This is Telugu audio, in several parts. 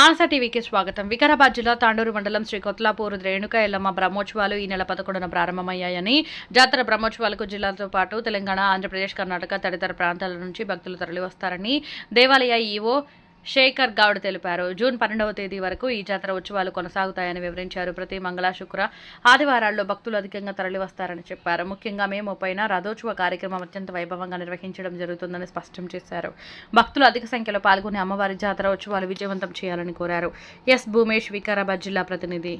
మానస టీవీకి స్వాగతం. వికారాబాద్ జిల్లా తాండూరు మండలం శ్రీ కొత్లాపూర్ రేణుక ఎల్లమ్మ బ్రహ్మోత్సవాలు ఈ నెల పదకొండున ప్రారంభమయ్యాయని జాతర బ్రహ్మోత్సవాలకు జిల్లాతో పాటు తెలంగాణ ఆంధ్రప్రదేశ్ కర్ణాటక తదితర ప్రాంతాల నుంచి భక్తులు తరలివస్తారని దేవాలయ ఈవో శేఖర్ గౌడ్ తెలిపారు. జూన్ పన్నెండవ తేదీ వరకు ఈ జాతర ఉత్సవాలు కొనసాగుతాయని వివరించారు. ప్రతి మంగళ శుక్ర ఆదివారాల్లో భక్తులు అధికంగా తరలివస్తారని చెప్పారు. ముఖ్యంగా మే ముప్పైన రథోత్సవ కార్యక్రమం అత్యంత వైభవంగా నిర్వహించడం జరుగుతుందని స్పష్టం చేశారు. భక్తులు అధిక సంఖ్యలో పాల్గొని అమ్మవారి జాతర ఉత్సవాలు విజయవంతం చేయాలని కోరారు. ఎస్ భూమేష్ వికారాబాద్ జిల్లా ప్రతినిధి.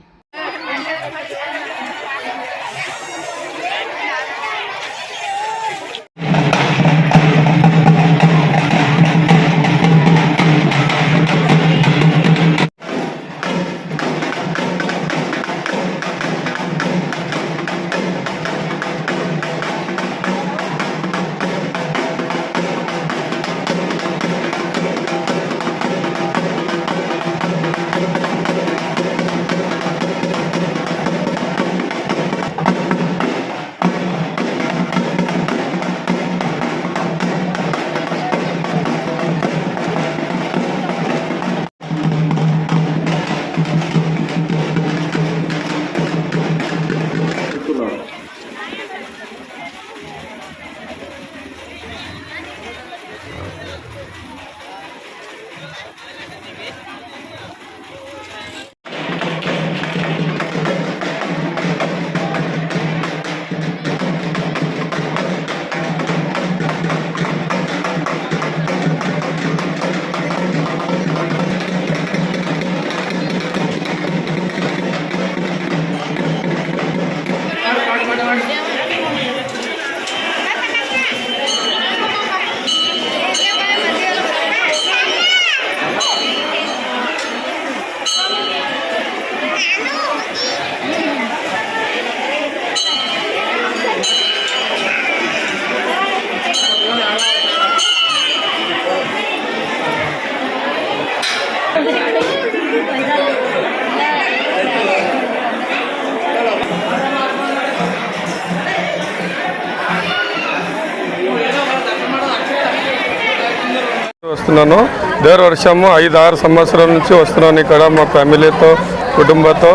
వస్తున్నాను. దేవర వర్షము ఐదు ఆరు సంవత్సరాల నుంచి వస్తున్నాను ఇక్కడ మా ఫ్యామిలీతో కుటుంబంతో.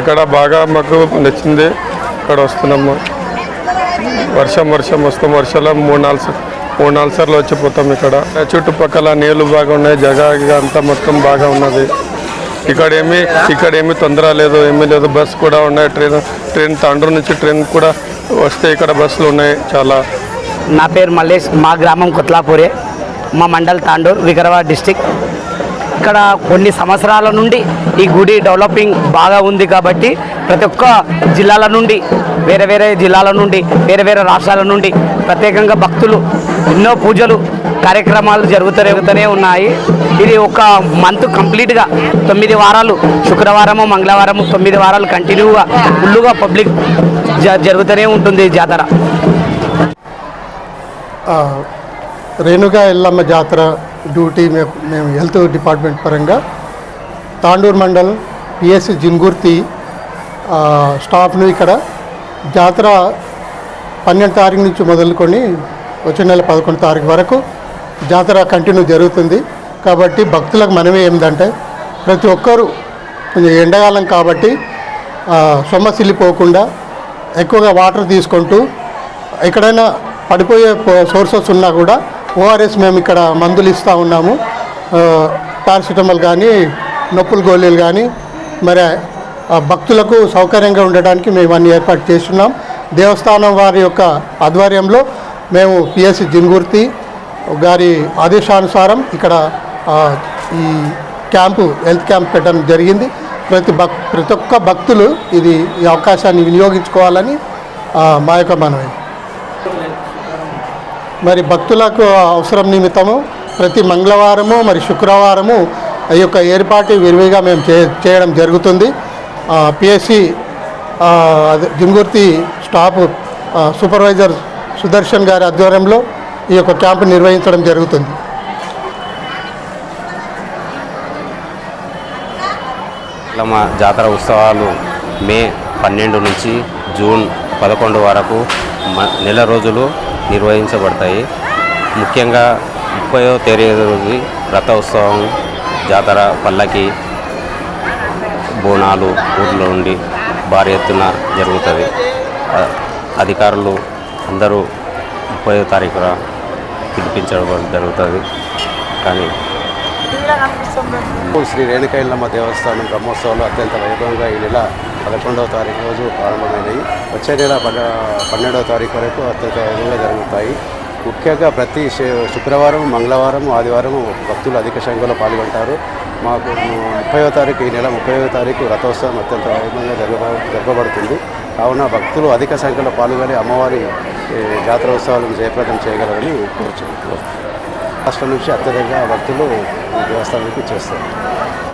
ఇక్కడ బాగా మాకు నచ్చింది ఇక్కడ వస్తున్నాము. వర్షం వర్షం వస్తాం వర్షాలు మూడు నాలుగు మూడు నాలుగు సార్లు వచ్చిపోతాం ఇక్కడ. చుట్టుపక్కల నీళ్ళు బాగా ఉన్నాయి జగ అంతా మొత్తం బాగా ఉన్నది. ఇక్కడ ఏమి ఇక్కడ ఏమి తొందర లేదు ఏమీ లేదు. బస్ కూడా ఉన్నాయి ట్రైన్ ట్రైన్ తండ్రి నుంచి ట్రైన్ కూడా వస్తే ఇక్కడ బస్సులు ఉన్నాయి చాలా. నా పేరు మల్లేష్ మా గ్రామం కొత్లాపూరే మా మండల్ తాండూర్ వికారాబాద్ డిస్టిక్. ఇక్కడ కొన్ని సంవత్సరాల నుండి ఈ గుడి డెవలపింగ్ బాగా ఉంది కాబట్టి ప్రతి ఒక్క జిల్లాల నుండి వేరే వేరే జిల్లాల నుండి వేరే వేరే రాష్ట్రాల నుండి ప్రత్యేకంగా భక్తులు ఎన్నో పూజలు కార్యక్రమాలు జరుగుతూనే ఉన్నాయి. ఇది ఒక మంత్ కంప్లీట్గా తొమ్మిది వారాలు శుక్రవారము మంగళవారము తొమ్మిది వారాలు కంటిన్యూగా ఫుల్లుగా పబ్లిక్ జ జరుగుతూనే ఉంటుంది జాతర. రేణుగా ఎల్లమ్మ జాతర డ్యూటీ మేము మేము హెల్త్ డిపార్ట్మెంట్ పరంగా తాండూరు మండల్ పిఎస్సి జిన్గుర్తి స్టాఫ్ను ఇక్కడ జాతర పన్నెండు తారీఖు నుంచి మొదలుకొని వచ్చే నెల పదకొండు తారీఖు వరకు జాతర కంటిన్యూ జరుగుతుంది. కాబట్టి భక్తులకు మనమే ఏమిటంటే ప్రతి ఒక్కరూ కొంచెం ఎండాకాలం కాబట్టి ఆ, సొమ్మసిల్లిపోకుండా ఎక్కువగా వాటర్ తీసుకుంటూ ఎక్కడైనా పడిపోయే సోర్సెస్ ఉన్నా కూడా ఓఆర్ఎస్ మేము ఇక్కడ మందులు ఇస్తూ ఉన్నాము. పారాసిటమాల్ కానీ నొప్పుల గోళీలు కానీ మరి ఆ భక్తులకు సౌకర్యంగా ఉండడానికి మేము అన్ని ఏర్పాటు చేస్తున్నాం. దేవస్థానం వారి యొక్క ఆధ్వర్యంలో మేము పిఎస్సి జింగూర్తి గారి ఆదేశానుసారం ఇక్కడ ఈ క్యాంపు హెల్త్ క్యాంప్ పెట్టడం జరిగింది. ప్రతి భక్ ప్రతి ఒక్క భక్తులు ఇది ఈ అవకాశాన్ని వినియోగించుకోవాలని మా యొక్క మనవి. మరి భక్తులకు అవసరం నిమిత్తము ప్రతి మంగళవారము మరి శుక్రవారము ఈ యొక్క ఏర్పాటు విరివిగా మేము చే చేయడం జరుగుతుంది. PSC Jingurthi staff supervisor Sudarshan గారి ఆధ్వర్యంలో ఈ యొక్క క్యాంపు నిర్వహించడం జరుగుతుంది. మా జాతర ఉత్సవాలు మే పన్నెండు నుంచి జూన్ పదకొండు వరకు మ- నెల రోజులు నిర్వహించబడతాయి. ముఖ్యంగా ముప్పయో తేదీ రోజు రథోత్సవం జాతర పల్లకి బోనాలు ఊర్లో ఉండి భారీ ఎత్తున జరుగుతుంది. అధికారులు అందరూ ముప్పై తారీఖున పిలిపించడం జరుగుతుంది. కానీ శ్రీ రేణుకైలమ్మ దేవస్థానం బ్రహ్మోత్సవాలు అత్యంత వైభవంగా ఈ నెల పదకొండవ తారీఖు రోజు ప్రారంభమైనవి వచ్చే నెల పన్న పన్నెండవ తారీఖు వరకు అత్యంత విధంగా జరుగుతాయి. ముఖ్యంగా ప్రతి శుక్రవారం మంగళవారం ఆదివారం భక్తులు అధిక సంఖ్యలో పాల్గొంటారు. మాకు ముప్పైవ తారీఖు ఈ నెల ముప్పైవ తారీఖు రథోత్సవం అత్యంత వైభవంగా జరగ జరపబడుతుంది కావున భక్తులు అధిక సంఖ్యలో పాల్గొని అమ్మవారి ఏ, జాతర ఉత్సవాలను జయప్రదం చేయగలరని కోరుచున్నాను రాష్ట్రం నుంచి అత్యధికంగా భక్తులు దేవస్థానానికి చేస్తారు.